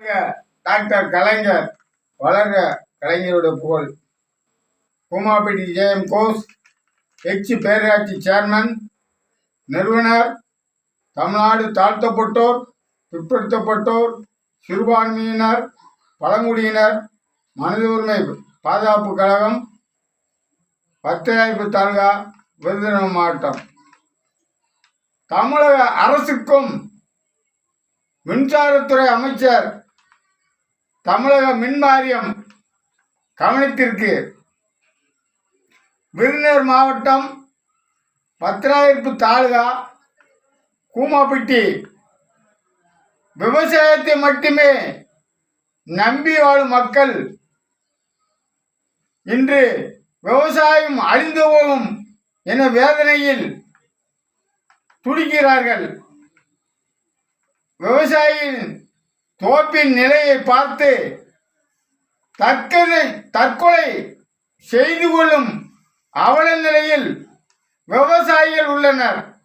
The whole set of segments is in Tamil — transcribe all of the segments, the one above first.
டாக்டர் கலைஞர் வளர்க கலைஞரோட புகழ். பூமாப்பட்டி ஜேஎம் கோஸ் எச். பேராட்சி சேர்மன் நிறுவனர் தமிழ்நாடு தாழ்த்தப்பட்டோர் பிற்படுத்தப்பட்டோர் சிறுபான்மையினர் பழங்குடியினர் மனித உரிமை பாதுகாப்பு கழகம் பத்திராய்ப்பு தாலுகா விருதுநகர் மாவட்டம். தமிழக அரசுக்கும் மின்சாரத்துறை அமைச்சர் தமிழக மின் வாரியம் கவனத்திற்கு விருதுநகர் மாவட்டம் பத்திராயிருப்பு தாலுகா கூமாப்பட்டி. விவசாயத்தை மட்டுமே நம்பி வாழும் மக்கள் இன்று விவசாயம் அழிந்து போகும் என வேதனையில் துடிக்கிறார்கள். விவசாயியின் தோப்பின் நிலையை பார்த்து தற்கொலை தற்கொலை செய்து கொள்ளும் அவல நிலையில் விவசாயிகள் உள்ளனர்.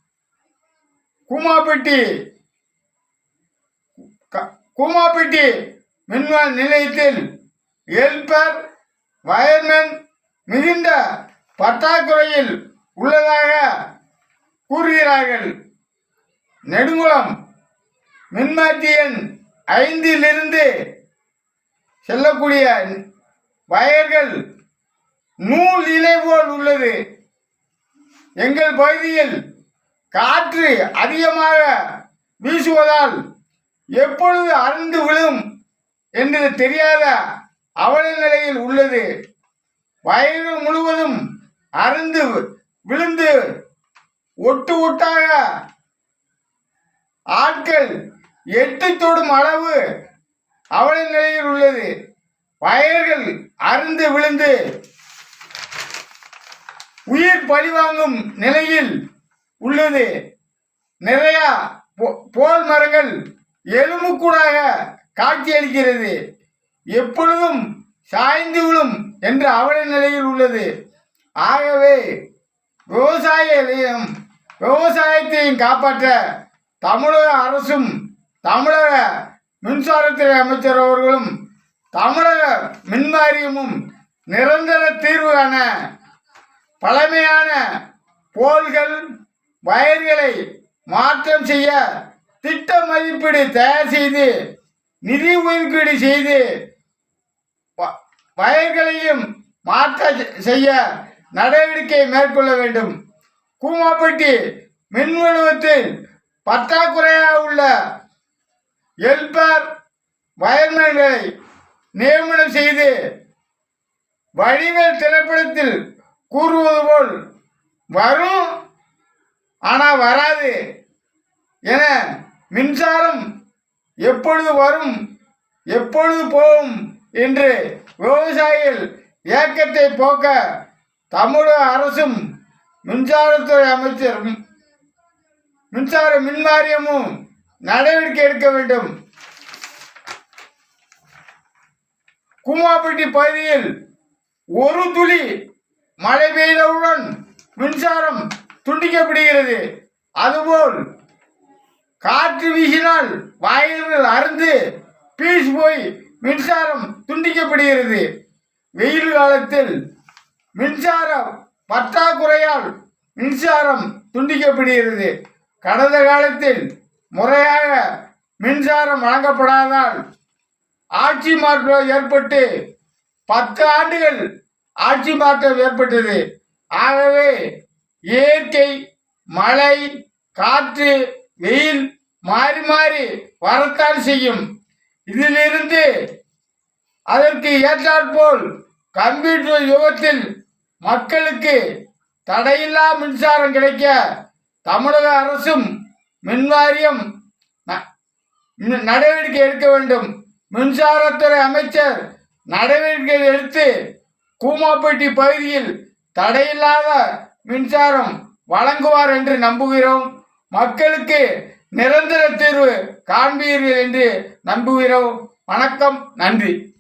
கூமாப்பட்டி க- கூமாப்பட்டி மின்வான் நிலையத்தில் ஹெல்பர் வயர்மேன் மிகுந்த பற்றாக்குறையில் உள்ளதாக கூறுகிறார்கள். நெடுங்குளம் மின்மாற்றி எண் ஐந்திலிருந்து செல்லக்கூடிய வயர்கள் நூல் இலை போல் உள்ளது. எங்கள் பகுதியில் காற்று அதிகமாக வீசுவதால் எப்பொழுது அறுந்து விழும் என்று தெரியாத அவல நிலையில் உள்ளது. வயது முழுவதும் அருந்து விழுந்து ஒட்டு ஒட்டாக ஆட்கள் எட்டு தொடும் அளவு அவல நிலையில் உள்ளது. வயல்கள் அருந்து விழுந்து உயிர் பழிவாங்கும் நிலையில் உள்ளது. நிறைய போ- போல் மரங்கள் எலும்புக்கூடாக காட்சியளிக்கிறது. எப்பொழுதும் சாய்ந்து விழும் என்ற அவல நிலையில் உள்ளது. ஆகவே விவசாயிகளையும் விவசாயத்தையும் காப்பாற்ற தமிழக அரசும் தமிழக மின்சாரத்துறை அமைச்சர் அவர்களும் தமிழக மின்வாரியமும் நிரந்தர தீர்வு காண பழமையான போல்கள் வயர்களை மாற்றம் செய்ய திட்ட மதிப்பீடு தயார் செய்து நிதி ஒதுக்கீடு செய்து வயர்களையும் மாற்ற செய்ய நடவடிக்கை மேற்கொள்ள வேண்டும். கூமாப்பட்டி மின் வலுவத்தில் பற்றாக்குறையாக உள்ள ஹெல்பர் வயர்மேன்களை நியமனம் செய்து வடிவேல் திரைப்படத்தில் கூறுவது போல் வரும் ஆனால் வராது என மின்சாரம் எப்பொழுது வரும் எப்பொழுது போகும் என்று விவசாயிகள் இயக்கத்தை போக்க தமிழக அரசும் மின்சாரத்துறை அமைச்சரும் மின்சார மின் வாரியமும் நடவடிக்கை எடுக்க வேண்டும். குமாப்பட்டி பகுதியில் ஒரு துளி மழை பெய்தவுடன் மின்சாரம் துண்டிக்கப்படுகிறது. அதுபோல் காற்று வீசினால் வாயில்கள் அருந்து பீஸ் போய் மின்சாரம் துண்டிக்கப்படுகிறது. வெயில் காலத்தில் மின்சார பற்றாக்குறையால் மின்சாரம் துண்டிக்கப்படுகிறது. கடந்த காலத்தில் முறையாக மின்சாரம் வழங்கப்படாதால் ஆட்சி மாற்றம் ஏற்பட்டு பத்து ஆண்டுகள் ஆட்சி மாற்றம் ஏற்பட்டது. ஆகவே இயற்கை மழை காற்று வெயில் மாறி மாறி வரத்தான் செய்யும். இதிலிருந்து அதற்கு ஏற்றாற்போல் கம்ப்யூட்டர் யுகத்தில் மக்களுக்கு தடையில்லா மின்சாரம் கிடைக்க தமிழக அரசும் மின்வாரியம் நடவடிக்கை எடுக்க வேண்டும். மின்சாரத்துறை அமைச்சர் நடவடிக்கை எடுத்து கூமாப்பட்டி பகுதியில் தடையில்லாத மின்சாரம் வழங்குவார் என்று நம்புகிறோம். மக்களுக்கு நிரந்தர தீர்வு காண்பீர்கள் என்று நம்புகிறோம். வணக்கம் நன்றி.